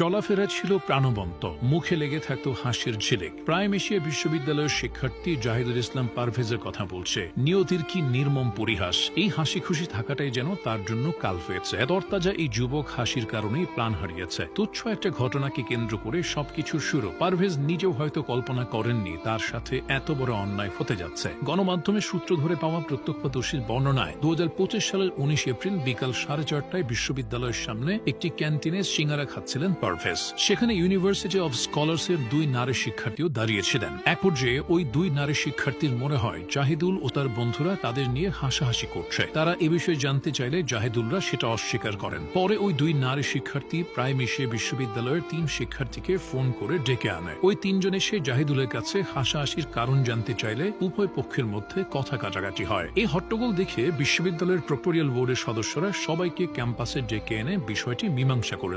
চলাফেরা ছিল প্রাণবন্ত। মুখে লেগে থাকতো হাসির ঝিলিক। প্রাইম এশিয়া বিশ্ববিদ্যালয়ের শিক্ষার্থী জাহিদুল ইসলাম পারভেজের কথা বলছে, নিয়তির কি নির্মম পরিহাস? এই হাসি খুশি থাকাটাই যেন তার জন্য কাল হয়েছে তরতাজা এই যুবক হাসির কারণেই প্রাণ হারিয়েছে। তুচ্ছ একটা ঘটনাকে কেন্দ্র করে সবকিছুর শুরু। পারভেজ নিজেও হয়তো কল্পনা করেননি, তার সাথে এত বড় অন্যায় হতে যাচ্ছে। গণমাধ্যমের সূত্র ধরে পাওয়া প্রত্যক্ষদর্শীর বর্ণনায় দু হাজার পঁচিশ সালের উনিশ এপ্রিল বিকাল সাড়ে চারটায় বিশ্ববিদ্যালয়ের সামনে একটি ক্যান্টিনে সিঙ্গারা খাচ্ছিলেন পারভেজ সেখানে ইউনিভার্সিটি অব স্কলার্স এর দুই নারী শিক্ষার্থীও দাঁড়িয়েছিলেন। এক পর্যায়ে ওই দুই নারী শিক্ষার্থীর মনে হয়, জাহিদুল ও তার বন্ধুরা তাদের নিয়ে হাসাহাসি করছে। তারা এ বিষয়ে জানতে চাইলে জাহিদুলরা সেটা অস্বীকার করেন। পরে ওই দুই নারী শিক্ষার্থী প্রায় মিশে বিশ্ববিদ্যালয়ের তিন শিক্ষার্থীকে ফোন করে ডেকে আনে। ওই তিনজন এসে জাহিদুলের কাছে হাসাহাসির কারণ জানতে চাইলে উভয় পক্ষের মধ্যে কথা কাটাকাটি হয়। এই হট্টগোল দেখে বিশ্ববিদ্যালয়ের প্রক্টোরিয়াল বোর্ডের সদস্যরা সবাইকে ক্যাম্পাসে ডেকে এনে বিষয়টি মীমাংসা করে